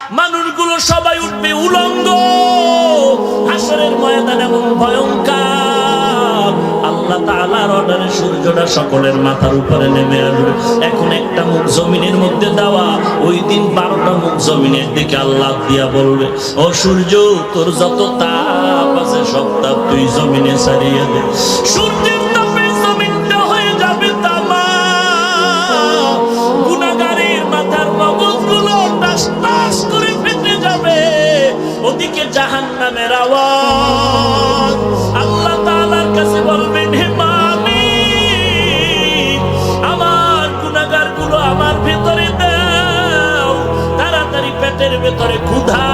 মানুষগুলো সবাই উঠবে উলঙ্গ। হাসরের ময়দান এমন ভয়ঙ্কর। আল্লাহ তাআলার অর্ডারে সূর্যটা সকলের মাথার উপরে নেমে আসবে। এখন একটা মুখ জমিনের মধ্যে দেওয়া, ওই দিন বারোটা মুখ জমিনের দিকে আল্লাহ দিয়া বলবে, ও সূর্য, তোর যত তাপ আছে সব তাপ তুই জমিনে ছাড়িয়ে দে। সূর্যের তাপে জাহান্নামের আওয়াজ। আল্লাহ তাআলার কাছে বলবেন, হে মালিক আমার গুনাহগারগুলো আমার ভেতরে দাও, তাড়াতাড়ি পেটের ভেতরে ক্ষুধা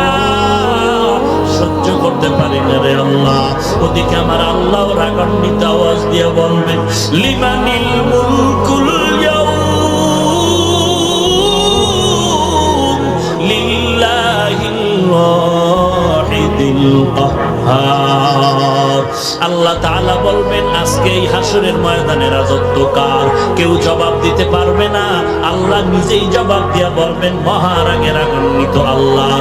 সহ্য করতে পারি না রে আল্লাহ। ওদিকে আমার আল্লাহ রাগান্বিত আওয়াজ দিয়ে বলবেন, লিমানিল মুলকুল আল্লাহ তাআলা বলবেন, আজকে এই হাসরের ময়দানে রাজত্ব কার? কেউ জবাব দিতে পারবে না। আল্লাহ নিজেই জবাব দিয়া বলবেন, মহারাগের রাগান্বিত আল্লাহ।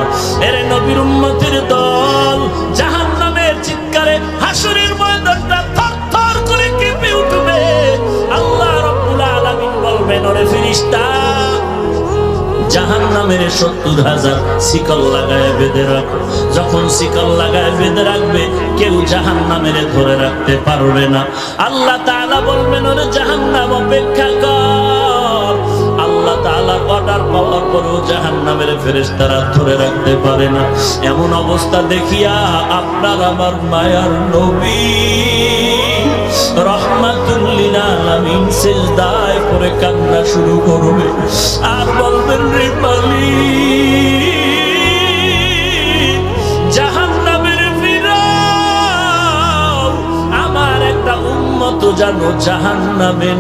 জাহান নামের সত্তর হাজার শিকল লাগায় বেঁধে রাখো। যখন শিকল লাগায় বেঁধে রাখবে, কেউ জাহান নামের ধরে রাখতে পারবে না। আল্লাহ তাআলা বলবেন, ওরে জাহান নাম অপেক্ষা কর। আল্লাহ তাআলার অর্ডার পাওয়ার পরেও জাহান নামের ফেরেশতারা ধরে রাখতে পারে না। এমন অবস্থা দেখিয়া আপনার আমার মায়ার নবী রহমাতুল্লিল আলামিন সিজদায় পড়ে কান্না শুরু করবে। আর বলবেন রে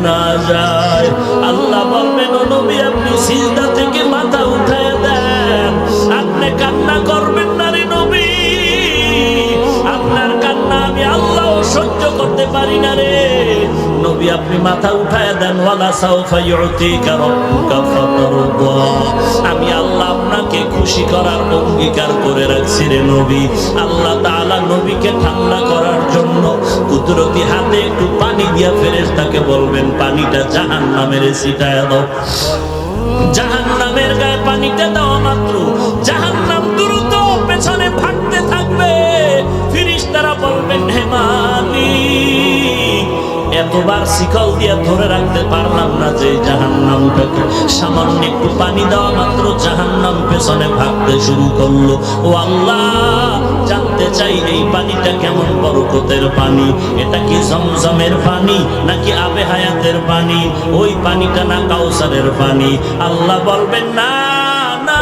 না যায়। আল্লাহ বলবেন নবী, আপনি সিজদা থেকে মাথা উঠায় দেন। আপনি কান্না করবেন সহ্য করতে পারি না রে। নবী, আপনি মাথা উঠায় দেন, ওয়ালা সাউফা ইউতিকা রাব্বুকা ফাতারদা। আমি আল্লাহ আপনাকে খুশি করার অঙ্গীকার করে রাখছি রে নবী। আল্লাহ তাআলা নবীকে ঠান্ডা করার জন্য কুদরতি হাতে একটু পানি দিয়া ফেরেশতাকে বলবেন, পানিটা জাহান্নামের ছিটায় দাও। জাহান্নামের গায়ে পানিটা দেওয়া মাত্র। জাহান্নাম দ্রুত পেছনে ভাগতে থাকবে। ফিরিস্তারা বলবেন, হে মালিক এতবার শিকল দিয়ে ধরে রাখতে পারলাম না যে জাহান্নামটাকে সামান্য একটু পানি দেওয়া মাত্র জাহান্নাম পেছনে ভাগতে শুরু করল। ও আল্লাহ, জানতে চাই এই পানিটা কেমন বরকতের পানি? এটা কি জমজমের পানি নাকি আবে হায়াতের পানি? ওই পানিটা না কাউসারের পানি? আল্লাহ বলবেন, না না,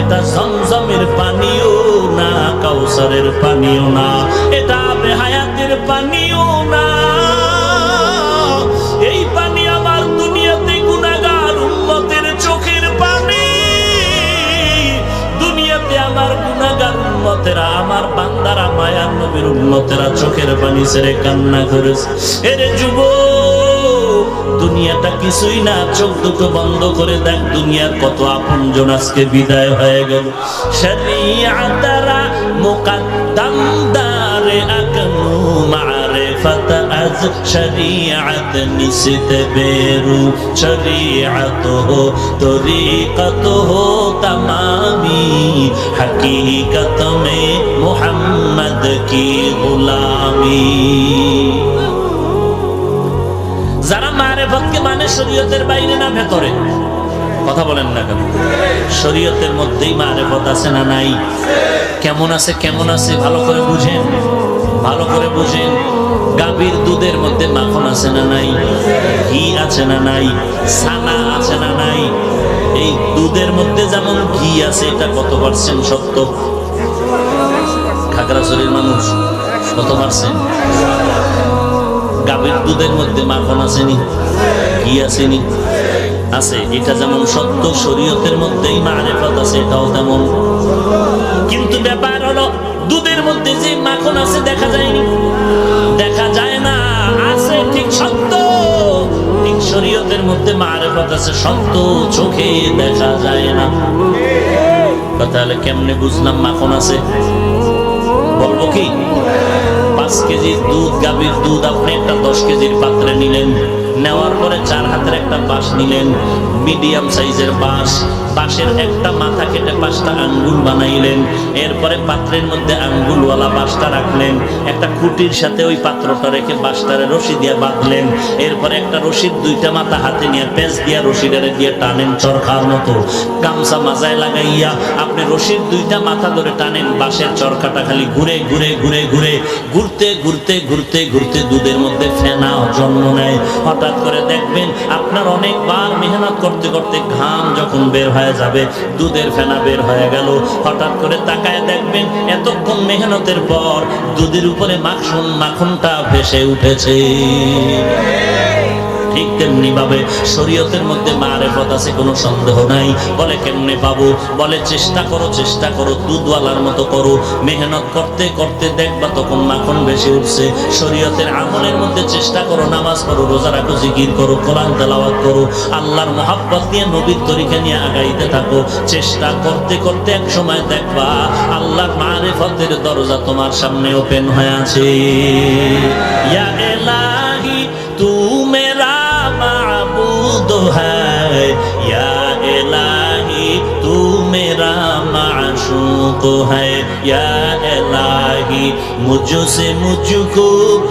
এটা জমজমের পানিও না, কাউসারের পানিও না। এটা আবে হায়াতের পানিও মায়ার নবীর উম্মতেরা চোখের পানি ছেড়ে কান্না করেছে। এরে যুব, দুনিয়াটা কিছুই না, চোখ দুটো বন্ধ করে দেখ, দুনিয়ার কত আপনজন আজকে বিদায় হয়ে গেল। শরিয়াতারা মুকদ্দাম দারে মারিফাত از شریعت نسیت بیرو شریعت ہو طریقت ہو تمامی حقیقت میں محمد کی غلامی যারা মারে ভক্তকে মানে শরীয়তের বাইরে না ভেতরে? কথা বলেন না কেন? শরীয়তের মধ্যেই মারে ভত আছে না নাই? কেমন আছে কেমন আছে, ভালো করে বুঝেন। ভালো করে বুঝেন, গাভীর দুধের মধ্যে মাখন আছে না নাই, ঘি আছে না নাই, ছানা আছে না নাই, এই দুধের মধ্যে যেমন ঘি আছে, এটা কত পার্সেন্ট সত্য? খাগড়াছড়ির মানুষ কত পার্সেন্ট গাভীর দুধের মধ্যে মাখন আসেনি, ঘি আসেনি। আছে, এটা যেমন সত্য, শরীয়তের মধ্যেই মারেফত আছে, এটাও তেমন। কিন্তু ব্যাপার হলো যে মাখন আছে দেখা যায়নি? দেখা যায় না। আছে, ঠিক সত্য। ঠিক শরীয়তের মধ্যে মারেফত আছে, সত্য চোখে দেখা যায় না। তাহলে কেমনে বুঝলাম মাখন আছে? বলব কি? পাঁচ কেজির দুধ, গাভীর দুধ, আপনি একটা দশ কেজির পাত্রে নিলেন। নেওয়ার পরে চার হাতের একটা বাঁশ নিলেন মিডিয়াম সাইজের বাঁশ। বাঁশের একটা মাথা কেটে পাঁচটা আঙ্গুল বানাইলেন। এরপরে পাত্রের মধ্যে আঙ্গুলওয়ালা বাঁশটা রাখলেন। একটা খুঁটির সাথে ওই পাত্রটা রেখে বাঁশটারে রশি দিয়ে বাঁধলেন। এরপরে একটা রশির দুইটা মাথা হাতে নিয়ে পেঁচ দিয়া রশিটারে দিয়ে টানেন চরকার মতো। গামছা মাজায় লাগাইয়া আপনি রশির দুইটা মাথা ধরে টানেন, বাঁশের চরকাটা খালি ঘুরে ঘুরে ঘুরে ঘুরে। ঘুরতে ঘুরতে ঘুরতে ঘুরতে দুধের মধ্যে ফেনা জন্ম নেয়। হঠাৎ করে দেখবেন আপনার অনেকবার মেহনত করতে করতে ঘাম যখন বের হয়ে যাবে, দুধের ফেনা বের হয়ে গেল। হঠাৎ করে তাকায় দেখবেন এতক্ষণ মেহনতের পর দুধের উপরে মাখন মাখনটা ভেসে উঠেছে। ঠিক তেমনি ভাবে শরীয়তের মধ্যে মারেফত আছে, কোনো সন্দেহ নাই। বলে, কেমনে পাবো? বলে, চেষ্টা করো চেষ্টা করো, দুধওয়ালার মতো করো। মেহনত করতে করতে দেখবা তখন মাখন বেশি উঠছে। শরীয়তের আমলের মধ্যে চেষ্টা করো, নামাজ করো রোজা রাখো, জিকির করো, কোরআন তেলাওয়াত করো। আল্লাহর মহাব্বত দিয়ে নবীর তরিকা নিয়ে আগাইতে থাকো। চেষ্টা করতে করতে এক সময় দেখবা, আল্লাহর মারেফতের দরজা তোমার সামনে ওপেন হয়ে আছে। ইয়া এলাহি है। या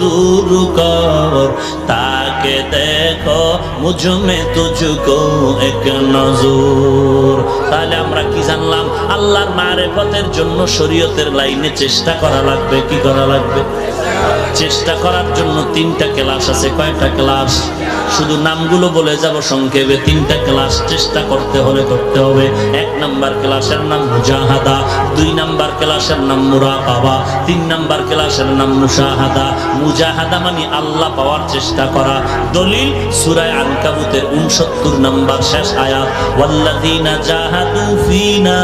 দূর কর তাকে দেখো है। মে इलाही তুজুকো এক নজর তাহলে আমরা কি জানলাম? আল্লাহর মারে পথের জন্য শরীয়তের লাইনে চেষ্টা করা লাগবে, কি করা লাগবে? চেষ্টা করার জন্য তিনটা ক্লাস আছে, কয়টা ক্লাস? শুধু নামগুলো বলে যাব সংক্ষেপে। তিনটা ক্লাস চেষ্টা করতে হলে করতে হবে। এক নাম্বার ক্লাসের নাম মুজাহাদা, দুই নাম্বার ক্লাসের নাম মুরাকাবা, তিন নাম্বার ক্লাসের নাম মুশাহাদা। মুজাহাদা মানে আল্লাহ পাওয়ার চেষ্টা করা। দলিল সুরায় আনকাবুতের 69 নাম্বার শেষ আয়াত, ওয়াল্লাযীনা জাহাদু ফিনা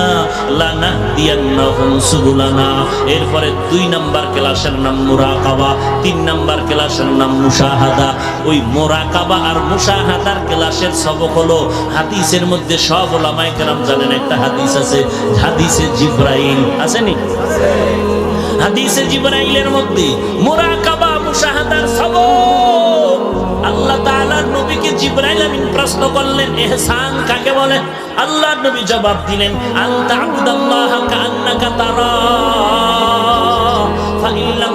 লানাহদিয়ান্নাহুম সুবুলানা। এরপরে দুই নাম্বার ক্লাসের নাম মুরাকাবা, তিন নাম্বার ক্লাসের নাম মুশাহাদা। ওই মোরাকাবা আর মুসা হাতার ক্লাসের সবক হলো হাদিসের মধ্যে সব ওলামায় কেরাম জানেন, একটা হাদিস আছে, হাদিসে জিব্রাইল। আছে নি হাদিসে জিব্রাইলের মধ্যে মুরাকাবা মুসা হাতার সবক। আল্লাহ তাআলার নবীকে জিব্রাইল আমিন প্রশ্ন করলেন, এহসান কাকে বলে? আল্লাহর নবী জবাব দিলেন আনতা আবুদাল্লাহ কা কান্নাকা তারা। ফাইল্লাম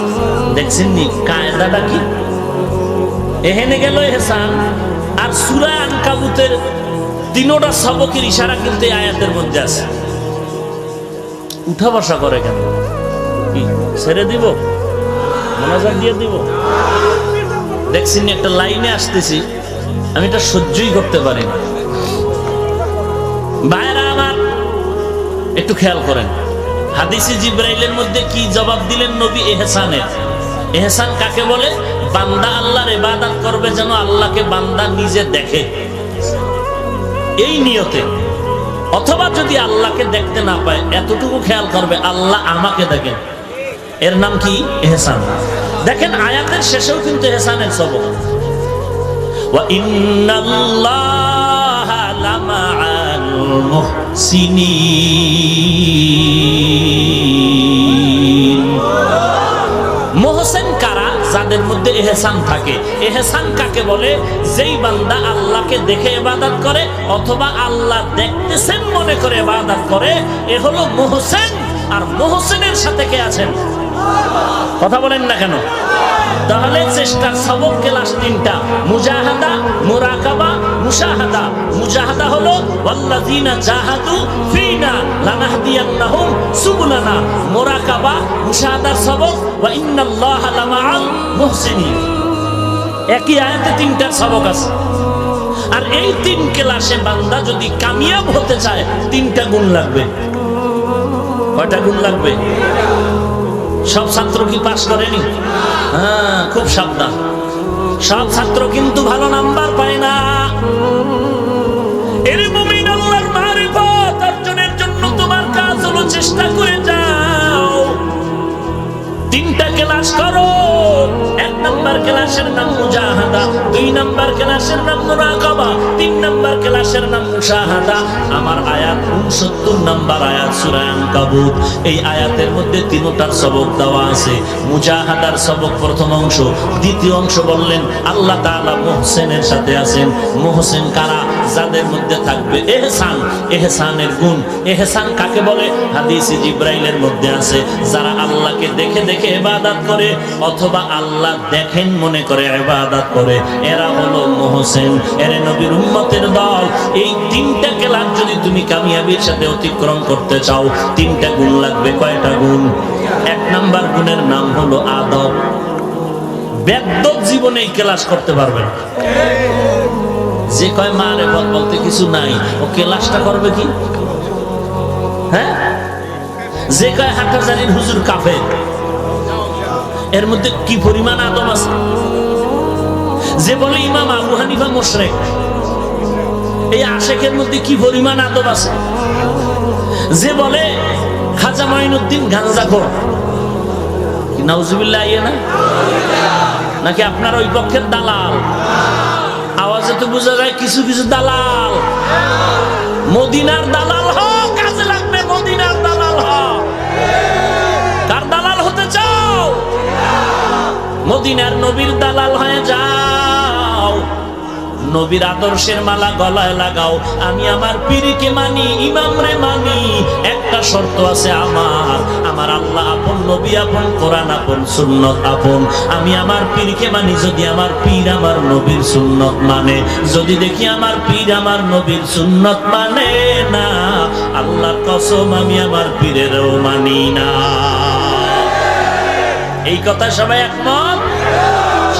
দেখছেন নি কায়দাটা কি? এহেনে গেল এহসান। আর সুরা আনকাবুতের তিনোটা সবকের ইশারা কিন্তু আয়াতের মধ্যে আছে। উঠা বসা করে কেন? কি, ছেড়ে দিব? মনোযোগ দিয়ে দিব? দেখছেন একটা লাইনে আসতেছি। আমি এটা সহ্যই করতে পারি না। ভাইরা আমার, একটু খেয়াল করেন। হাদিসে জিব্রাইলের মধ্যে কি জবাব দিলেন নবী এহসানের? এহসান কাকে বলে? বান্দা আল্লাহর ইবাদত করবে যেন আল্লাহকে বান্দা নিজে দেখে। এই নিয়তে। অথবা যদি আল্লাহকে দেখতে না পায়, এতটুকু খেয়াল করবে, আল্লাহ আমাকে দেখেন। এর নাম কি? এহসান। দেখেন, আয়াতের শেষেও কিন্তু এহসানের সবক। ওয়া মধ্যে এহসান থাকে। এহসান কাকে বলে? যেই বান্দা আল্লাহকে দেখে ইবাদত করে অথবা আল্লাহ দেখতেছেন মনে করে ইবাদত করে, এ হলো মোহসেন। আর মোহসেনের সাথে কে আছেন? কথা বলেন না কেন? তাহলে চেষ্টার সবক ক্লাস তিনটা। মুজাহাদা, মুরাকাবা, মুশাহাদা। মুজাহাদা হলো, ওয়াল্লাযিনা জাহাদু ফিনা লানাহদিয়ান্নাহুম সুবুলানা। মুরাকাবা, মুশাহাদার সবক, ওয়া ইন্নাল্লাহা লামাআল মুহসিনিন। একই আয়াতে তিনটার সবক আছে। আর এই তিন ক্লাসে বান্দা যদি কামিয়াব হতে চায়, তিনটা গুণ লাগবে। কয়টা গুণ লাগবে? সব ছাত্র কি পাশ করেনি? হ্যাঁ খুব সাবধান। সব ছাত্র কিন্তু ভালো নাম্বার পায় না। এর মুমিন আল্লাহর মারিফত অর্জনের জন্য তোমার কাজ হলো চেষ্টা করে যাও। তিনটা ক্লাস করো। এক নাম্বার ক্লাসের নাম মুজাহাদা, দুই নাম্বার ক্লাসের নাম মুরাকাবা, তিন নাম্বার ক্লাসের নাম মুশাহাদা। আমার আয়াত 69 নাম্বার আয়াত সূরা আনকাবুত। এই আয়াতের মধ্যে তিনটার সবক দেওয়া আছে। মুজাহাদার সবক প্রথম অংশ, দ্বিতীয় অংশ বললেন, আল্লাহ তাআলা মুহসিনের সাথে আছেন। মুহসিন কারা? যাদের মধ্যে থাকবে এহসান। এহসানের গুণ। এহসান কাকে বলে? হাদিসে জিব্রাইলের মধ্যে আছে। যারা আল্লাহকে দেখে দেখে ইবাদত করে, অথবা আল্লাহ দেখেন মনে করে ইবাদত করে। এরা হলো মুহসিন, এর নবীর উম্মতের দল। এই তিনটা কেলাস যদি তুমি কামিয়াবির সাথে অতিক্রম করতে চাও, তিনটা গুণ লাগবে, কয়টা গুণ? এক নাম্বার গুণের নাম হলো আদব। বেদ্য জীবনে এই ক্লাস করতে পারবে যে কয়, মা রে, বল, বলতে কিছু নাই। ও ক্লাসটা করবে কি? হ্যাঁ? যে কয়, হাটাজারির হুজুর কাফে এর মধ্যে কি পরিমাণ আদম আছে? যে বলে ইমাম আবু হানিফা মোশরেক, এই আশেখের মধ্যে কি পরিমাণ আদব আছে? যে বলে খাজা মাইনুদ্দিন গাঞ্জাখোর নাউজুবিল্লাহ ইয়ে না? নাকি আপনার ওই পক্ষের দালাল? আওয়াজে তো বোঝা যায় কিছু কিছু দালাল। মদিনার দালাল মদিনার নবীর দালাল হয়ে যাও। নবীর আদর্শের মালা গলায় লাগাও। আমি আমার পীরকে মানি ইমাম রে মানি। একটা শর্ত আছে আমার। আমার আল্লাহ আপন, নবী আপন, কোরআন আপন, সুন্নত আপন। আমি আমার পীরকে মানি যদি আমার পীর আমার নবীর সুন্নত মানে। যদি দেখি আমার পীর আমার নবীর সুন্নত মানে না, আল্লাহর কসম আমি আমার পীরেরও মানি না। এই কথা সবাই একমত?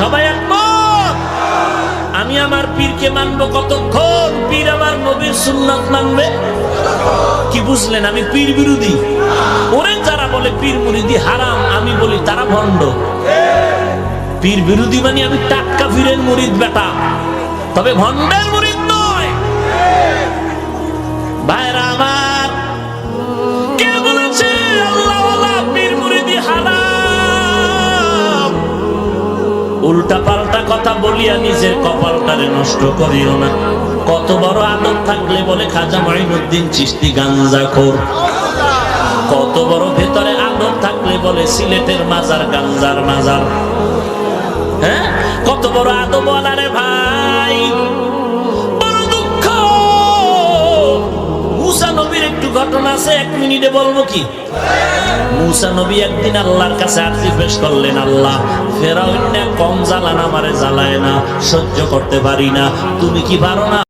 সবাই একমত? আমি আমার পীরকে মানবো কতক্ষণ? পীর আমার নবীর সুন্নাত মানবে? কি বুঝলেন? আমি পীর বিরোধী। ওরে যারা বলে পীর মুরিদি হারাম, আমি বলি তারা ভণ্ড। পীর বিরোধী মানে আমি টাটকা ফিরেন মুরিদ বেটা। তবে ভণ্ডের উল্টা পাল্টা কথা বলিয়া নিজের কপালটারে নষ্ট করিও না। কত বড় আদব থাকলে বলে, খাজা মাইনুদ্দিন চিস্তি গাঞ্জা খোর। কত বড় ভেতরে আদব থাকলে বলে, সিলেটের মাজার গাঞ্জার মাজার। হ্যাঁ? কত বড় আদব বলারে ভাই। ঘটনা আছে, এক মিনিটে বলব কি? মুসা নবী একদিন আল্লাহর কাছে আরজি পেশ করলেন, আল্লাহ, ফেরাউন কম জ্বালান মারে জ্বালায় না, সহ্য করতে পারি না, তুমি কি পারো না?